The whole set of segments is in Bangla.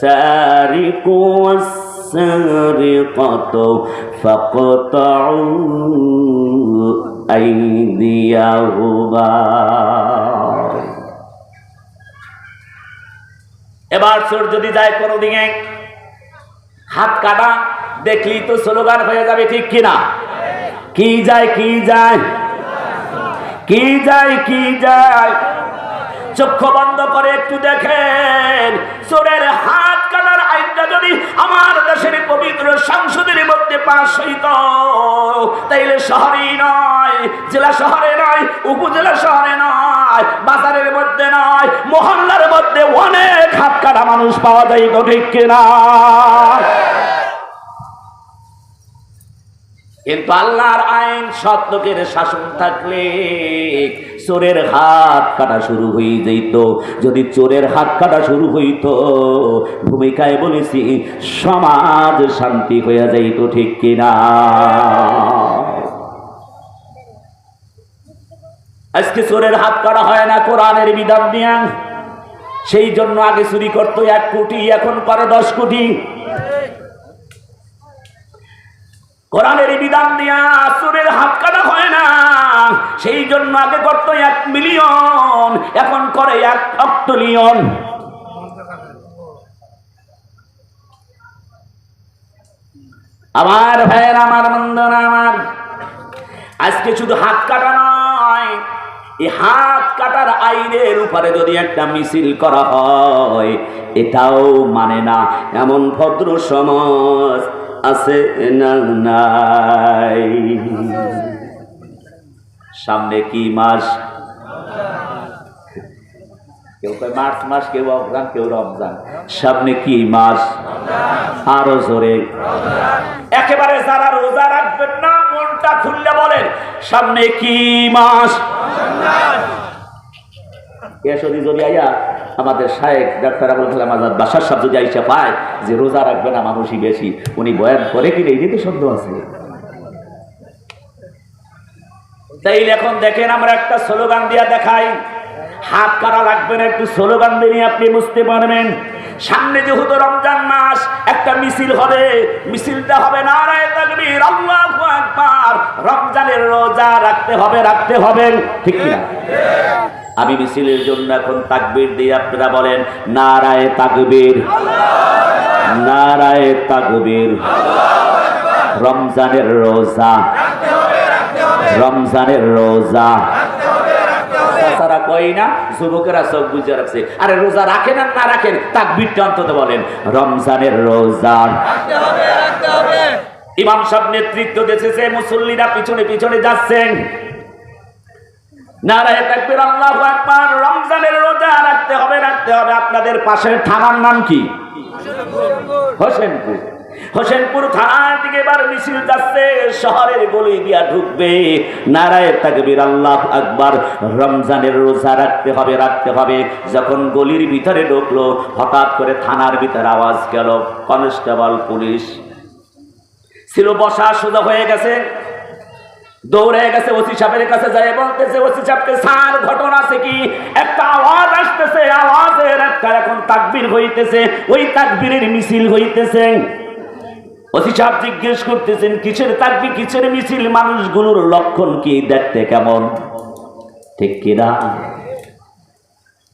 السارق والسارقة فاقطعوا أيديهما এবার চোর যদি যায় কোনো দিকে হাত কাটা দেখলি তো স্লোগান হয়ে যাবে ঠিক কিনা কি যায় কি যায় কি যায় কি যায় চক্ষু বন্ধ করে একটু দেখেন। চোরের হাত কাটার আইনটা যদি আমার দেশের পবিত্র সংসদের মধ্যে পাশ হইত, তাইলে শহরেই নয়, জেলা শহরে নয়, উপজেলা শহরে নয়, বাজারের মধ্যে নয়, মহল্লার মধ্যে অনেক হাত কাটা মানুষ পাওয়া যায় তো ঠিক কিনা? কিন্তু আল্লাহর আইন সত্যকের শাসন থাকলে চোরের হাত কাটা শুরু হয়ে যেত যদি চোরের হাত কাটা শুরু হইত, ভূমিকায় বলেছি, সমাজ শান্তি হইয়া যাইত, ঠিক কিনা? আজকে চোরের হাত কাটা হয় না, কোরআনের বিধান দিয়া সেই জন্য আগে চুরি করতো এক কোটি, এখন করে দশ কোটি। কোরআনের বিধান দিয়া চোরের হাত কাটা হয় না। সেই জন্য আগে করত এক মিলিয়ন, এখন করে এক অক্টলিয়ন আমার ভাইয়ের, আমার বন্ধন আমার। আজকে শুধু হাত কাটা নয়, এই হাত কাটার আইনের উপরে যদি একটা মিছিল করা হয়, এটাও মানে না। এমন ভদ্র সমাজ আছে না নাই? সামনে কি মাস? কেউ কয় মার্চ মাস, কেউ অফগান কেউ রমজান। সামনে কি মাস? আরও জোরে। একেবারে যারা রোজা রাখবেন না, মনটা খুললে বলেন, সামনে কি মাস? আমাদের শায়েক ডাক্তার আবুল কালাম আজাদ বাসার সাহেব যদি আইসা পায় যে রোজা রাখবে না মানুষই বেশি, উনি বয়ান করে কি এই তো সন্দেহ আছে। তাইলে এখন দেখেন আমরা একটা স্লোগান দিয়া দেখাই। হাত কাটা লাগবে না, একটু স্লোগান দিয়ে আপনি বুঝতে পারবেন। সামনে যেহেতু রমজান মাস, একটা মিছিল হবে। মিছিলটা হবে রমজানের রোজা রাখতে হবে রাখতে হবে। ঠিক কিনা? আমি মিছিলের জন্য এখন তাকবীর দিয়ে আপনারা বলেন, নারায় তাকবীর নারায় তাকবীর, রমজানের রোজা রমজানের রোজা। কই না? যুবকেরা চোখ বুঝে রাখছে। আরে রোজা রাখেন আর না রাখেন তাকবীরটা অন্তত বলেন। রমজানের রোজা। ইমাম সাহেব নেতৃত্ব দিতেছে মুসল্লিরা পিছনে পিছনে যাচ্ছেন। নারায় তাকবীর আল্লাহু আকবার রমজানের রোজা রাখতে হবে রাখতে হবে। আপনাদের পাশের থানার নাম কি? হোসেনপুর। হোসেনপুর থানার দিকে এবার মিছিল যাচ্ছে, শহরের গলি দিয়া ঢুকবে। নারায় তাকবীর, আল্লাহ আকবার। রমজানের রোজা রাখতে হবে রাখতে হবে। যখন গলির ভিতরে ঢুকলো, হঠাৎ করে থানার ভিতরে আওয়াজ গেল, কনস্টেবল পুলিশ। ছিল, বসা সোজা হয়ে গেছে। দৌড়ে গেছে ওসি সাহেবের কাছে যায়, বলতেছে, ওসি সাহেবকে, স্যার, ঘটনা আছে কি? একটা আওয়াজ আসতেছে, আওয়াজের একটা এখন তাকবীর হইতেছে। ওই তাকবীরের মিছিল হইতেছে। সাহেব জিজ্ঞেস করতেছেন, কিসের তাকবীর কিসের মিছিল, মানুষগুলোর লক্ষণ কি, দেখতে কেমন? ঠিক কিনা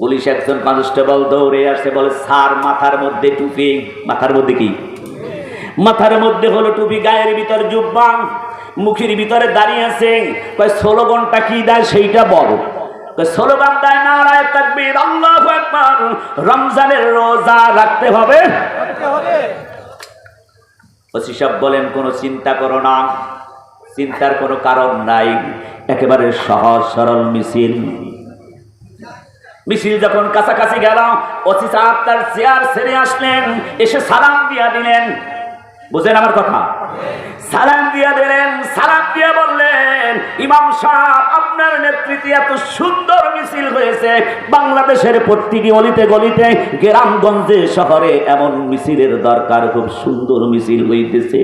পুলিশ একজন কনস্টেবল দৌড়ে আসছে বলে, স্যার, মাথার মধ্যে টুপি। মাথার মধ্যে কি? মাথার মধ্যে হলো টুপি, গায়ের ভিতর জুব্বাং, মুখের ভিতরে দাঁড়িয়ে আছে। কয় স্লোগানটা কি দেয় সেইটা বল। স্লোগান দেয় নারায় তাকবীর, আল্লাহু রমজানের রোজা রাখতে হবে। ওসি বলেন, কোনো চিন্তা করো না, চিন্তার কোনো কারণ নাই, একেবারে সহজ সরল মিছিল। মিছিল যখন কাছাকাছি গেল, ওসি সাহেব তার চেয়ার ছেড়ে আসলেন, এসে সালাম দিয়া দিলেন। বুঝেন আমার কথা? সালাম দিয়া দিলেন, সালাম দিয়া বললেন, ইমাম সাহেব, আপনার নেতৃত্বে এত সুন্দর মিছিল হয়েছে। বাংলাদেশের প্রতিটি অলিতে গলিতে, গ্রামগঞ্জে শহরে এমন মিছিলের দরকার, খুব সুন্দর মিছিল হইতেছে।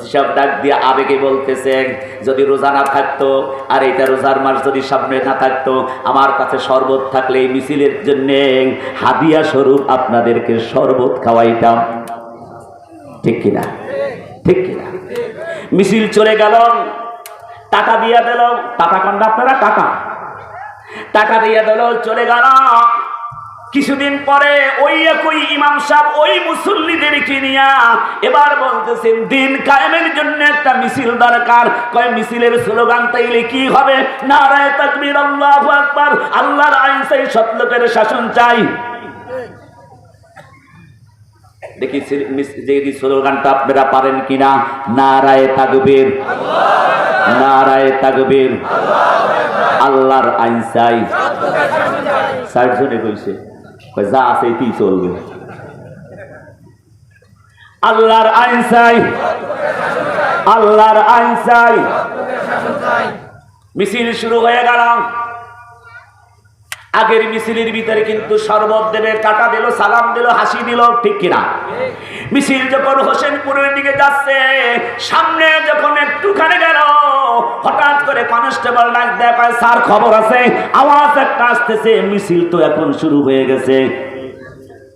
সাহেব ডাক দিয়ে আবেগে বলতেছেন, যদি রোজা না থাকতো, আর এইটা রোজার মাস যদি সামনে না থাকতো, আমার কাছে শরবত থাকলে এই মিছিলের জন্য হাদিয়া স্বরূপ আপনাদেরকে শরবত খাওয়াইতাম। ঠিক কিনা? ঠিক কিনা? মিছিল চলে গেল, টাকা দিয়া দিল, টাকা কন্ডা আপনারা? টাকা। টাকা দিয়ে দিল, চলে গেল। কিছুদিন পরে ওই একই ইমাম সাহেব ওই মুসল্লিদেরকে নিয়া এবার বলতেছেন, দিন কায়েমের জন্য একটা মিছিল দরকার। কয়, মিছিলের স্লোগান তাইলে কি হবে? নারায় তাকবীর, আল্লাহু আকবার। আল্লাহর আইন চাই সত্যকের শাসন চাই। দেখি দেখি স্লোগানটা আপনারা পারেন কিনা? নারায় তাকবীর। নারায় তাকবীর। আল্লাহর আইন চাই। ষাট জনে কইছে। যা আছে চলবে। আল্লাহর আইন চাই। আল্লাহর আইন চাই। মিছিল শুরু হয়ে গেল। আগের মিছিলের ভিতরে কিন্তু শরবত দেবে কাটা দিল, সালাম দিল, হাসি দিল, ঠিক কিনা? মিছিল যখন হোসেনপুরের দিকে যাচ্ছে, সামনে যখন একটুখানে গেল হঠাৎ করে কনস্টেবল ডাক দেয় কয়, স্যার খবর আছে? আওয়াজ একটা আসতেছে মিছিল তো এখন শুরু হয়ে গেছে।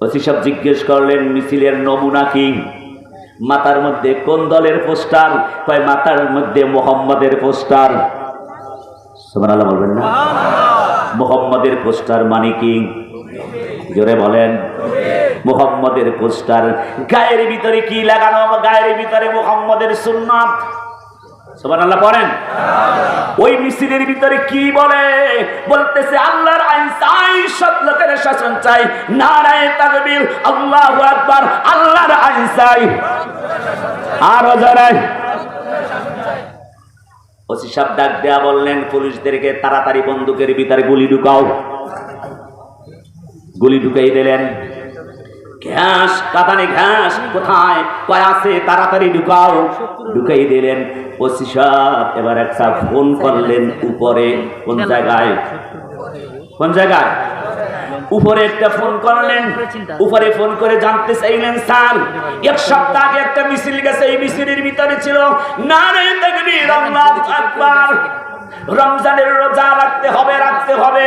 ওসি সব জিজ্ঞেস করলেন মিছিলের নমুনা কি? মাথার মধ্যে কোন দলের পোস্টার? কয় মাথার মধ্যে মোহাম্মদের পোস্টার। সুবহানাল্লাহ বলবেন না। মোহাম্মদের পোস্টার মানে কি? জোরে বলেন। মোহাম্মদের পোস্টার গায়ের ভিতরে কি লাগানো? গায়ের ভিতরে মোহাম্মদের ওই ভিতরে কি বলে? বলতেছে, আল্লাহর শাসন চাই। আল্লাহর আরও দেয়া বললেন, পুলিশদেরকে তাড়াতাড়ি বন্দুকের ভিতরে গুলি ঢুকাও। গুলি ঢুকাই দিলেন। ঘাস কাতানে ঘাস, কোথায়? কয় আছে? তাড়াতাড়ি ঢুকাও। ঢুকাই দিলেন। ওসি সাহেব এবার একটা ফোন করলেন উপরে। কোন জায়গায়? কোন জায়গায়? উপরে একটা ফোন করলেন। উপরে ফোন করে জানতে চাইলেন, স্যার, এক সপ্তাহ আগে একটা মিছিল গেছে। এই মিছিলের ভিতরে ছিল নারে তাকবীর, আল্লাহু আকবার। রমজানের রোজা রাখতে হবে রাখতে হবে।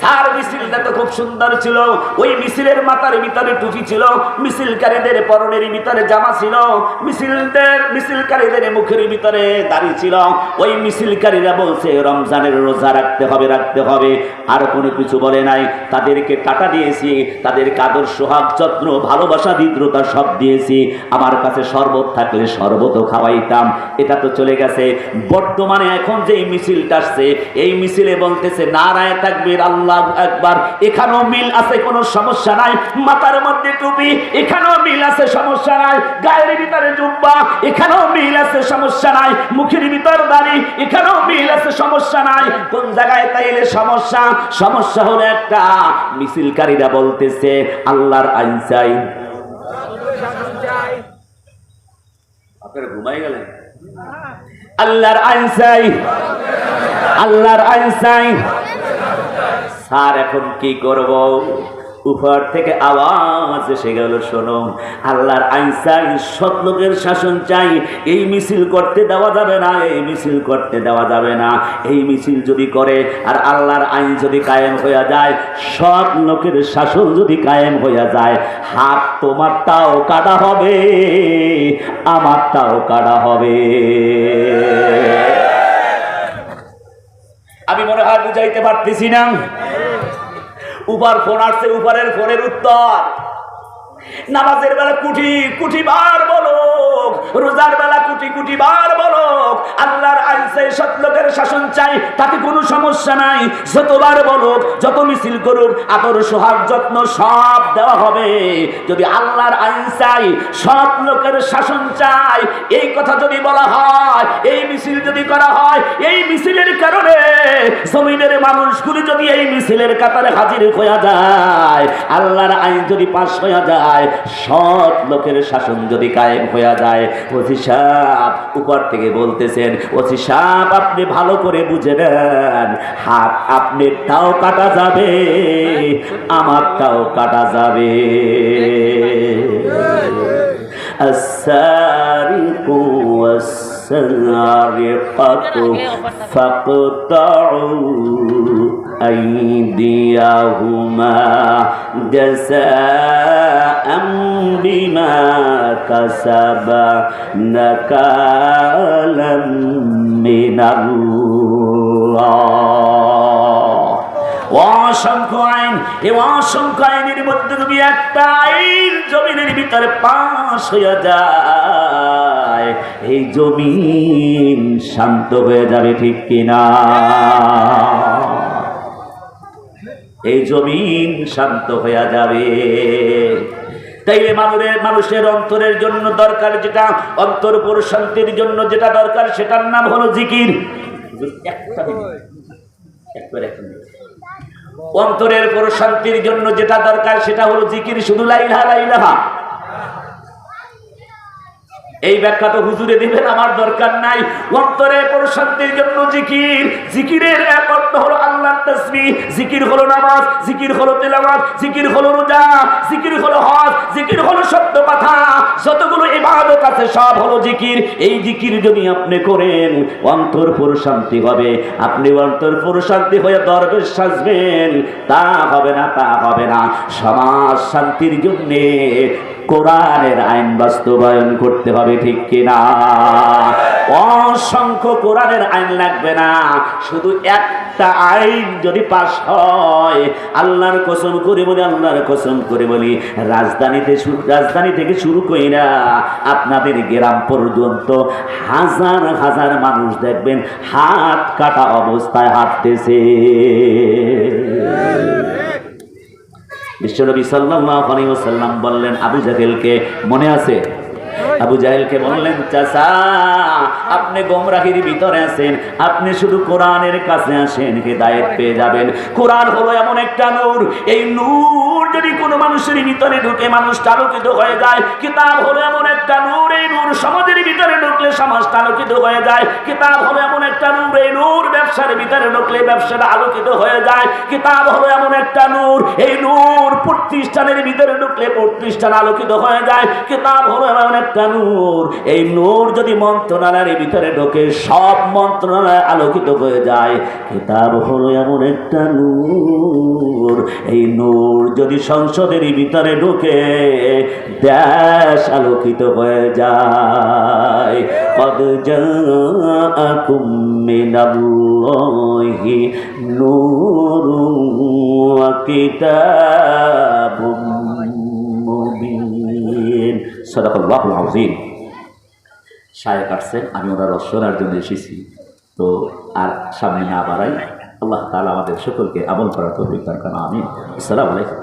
স্যার, মিছিলটা তো খুব সুন্দর ছিল। ওই মিছিলের মাথার ভিতরে টুপি ছিল, মিছিলকারীদের পরনের ভিতরে জামা ছিল, মিছিলদের, মিছিলকারীদের মুখের ভিতরে দাড়ি ছিল। ওই মিছিলকারীরা বলছে, রমজানের রোজা রাখতে হবে রাখতে হবে। আর কোনো কিছু বলে নাই। তাদেরকে টাকা দিয়েছি, তাদেরকে আদর, সোহাগ, যত্ন, ভালোবাসা হৃদ্রতা সব দিয়েছি। আমার কাছে শরবত থাকলে শরবতও খাওয়াইতাম। এটা তো চলে গেছে। বর্তমানে এখন যে এই মিছিলটা আসছে এই মিছিলে বলতেছে নারায় থাকবে আল্লাহ একবার এখানেও মিল আছে কোনো সমস্যা নাই মাথার মধ্যে টুপি এখানেও মিল আছে সমস্যা নাই গায়ের ভিতরে জুব্বা এখানেও মিল আছে সমস্যা নাই মুখের ভিতর দাড়ি এখানেও মিল আছে সমস্যা নাই কোন জায়গায় তাইলে সমস্যা? সমস্যা হলো একটা মিছিলকারীরা বলতেছে আল্লাহর আইন চাই। আপনারা ঘুমাই গেলেন? আল্লাহর আইন চাই। আল্লাহর আইন চাই। স্যার এখন কি করব? উপর থেকে আওয়াজ এসে গেল, শোনো। আল্লাহর আইন চাই সৎ লোকের শাসন চাই। এই মিছিল করতে দেওয়া যাবে না, এই মিছিল করতে দেওয়া যাবে না। এই মিছিল যদি করে আর আল্লাহর আইন যদি কায়েম হয়ে যায় সৎ লোকের শাসন যদি কায়েম হয়ে যায়, হাত তোমারটাও কাটা হবে, আমারটাও কাটা হবে। আমি মনে হয় বুঝাইতে পারতেছি না। উপর ফোন আসছে উপরের ফোনের উত্তর। নামাজের বেলা কুঠি কুঠি বার বলো। রোজার বেলা কুটি কুটি বার বলো আল্লাহর আইন চাই সৎ লোকের শাসন চাই, তাতে কোনো সমস্যা নাই। যতবার বলুক, যত মিছিল করুক, আদর, সোহাগ, যত্ন সব দেওয়া হবে। যদি আল্লাহর আইন চাই সৎ লোকের শাসন চাই, এই কথা যদি বলা হয়, এই মিছিল যদি করা হয়, এই মিছিলের কারণে জমিনের মানুষগুলি যদি এই মিছিলের কাতারে হাজির হয়ে যায়, আল্লাহর আইন যদি পাশ হয়ে যায়, সৎ লোকের শাসন যদি কায়েম হয়ে যায়। ওসি সাপ উপর থেকে বলতেছেন, ওসি সাপ আপনি ভালো করে বুঝে নেন। হাত তাও কাটা যাবে আমার তাও কাটা যাবে। السارق والسارقة فاقطعوا أيديهما جزاء بما كسبا نكالا من الله. অসংখ্য আইন এই অসংখ্য আইনের মধ্যে তুমি একটা আইন জমিনের ভিতরে পাশ হয়ে যায়, এই জমিন শান্ত হয়ে যাবে ঠিক কিনা? এই জমিন শান্ত হয়ে যাবে। তাইলে মানুষের মানুষের অন্তরের জন্য দরকার যেটা, অন্তর শান্তির জন্য যেটা দরকার, সেটার নাম হলো জিকির। একটা একবার একটা মিনিট। অন্তরের শান্তির জন্য যেটা দরকার সেটা হলো জিকির, শুধু লাইলাহা লাইলাহা এই ব্যাখ্যা তো হুজুরে দিবেন, আমার দরকার নাই। অন্তরে প্রশান্তির জন্য জিকির, জিকিরের এক অর্থ হলো আল্লাহর তাসবিহ, জিকির হলো নামাজ, জিকির হলো তেলাওয়াত, জিকির হলো রোজা, জিকির হলো হজ, জিকির হলো সত্য কথা। যতগুলো ইবাদত আছে, সব হলো জিকির। এই জিকির যদি আপনি করেন, অন্তর প্রশান্তি হবে। আপনি অন্তর প্রশান্তি হয়ে দরবেশ সাজবেন। তা হবে না, তা হবে না। সমাজ শান্তির জন্যে কোরআনের আইন বাস্তবায়ন করতে হবে, ঠিক কিনা অসংখ্য কোরআনের আইন লাগবে না। শুধু একটা আইন যদি পাশ হয়, আল্লাহর কসম করে বলি, আল্লাহর কসম করে বলি, রাজধানীতে রাজধানী থেকে শুরু কইরা আপনাদের গ্রাম পর্যন্ত হাজার হাজার মানুষ দেখবেন, হাত কাটা অবস্থায় হাঁটতেছে। বিশ্বনবী সাল্লাল্লাহু আলাইহি ওয়াসাল্লাম বললেন, আবু জাহেলকে মনে আছে? আবু জাহেলকে বললেন, চাচা, আপনি গোমরাহির ভিতরে আছেন, আপনি শুধু কোরআনের কাছে আসেন, হেদায়েত পেয়ে যাবেন। কোরআন হলো এমন একটা নূর। এই নূর যদি কোনো মানুষের ভিতরে ঢুকে মানুষ আলোকিত হয়ে যায়, কিতাব হলো এমন একটা নূর। এই নূর সমাজের ভিতরে ঢুকলে সমাজটা আলোকিত হয়ে যায়। কিতাব হলো এমন একটা নূর। এই নূর ব্যবসার ভিতরে ঢুকলে ব্যবসাটা আলোকিত হয়ে যায়। কিতাব হলো এমন একটা নূর। এই নূর প্রতিষ্ঠানের ভিতরে ঢুকলে প্রতিষ্ঠান আলোকিত হয়ে যায়। কিতাব হলো এমন একটা নূর এই নূর যদি মন্ত্রণালয়ের ভিতরে ঢোকে, সব মন্ত্রণালয় আলোকিত হয়ে যায়। কিতাব হলো এমন একটা নূর। এই নূর যদি সংসদের ভিতরে ঢোকে, দেশ আলোকিত হয়ে যায়। কদ জাআকুম মিনাল্লাহি কিতাবুম মুবিন আজিম সায় কাটছেন আমি ওনার রসনার জন্য এসেছি। তো আর সামনে না বাড়াই, আল্লাহ তালা আমাদের সকলকে আমল করার তো বিজ্ঞান করেন আমি আসসালামু আলাইকুম।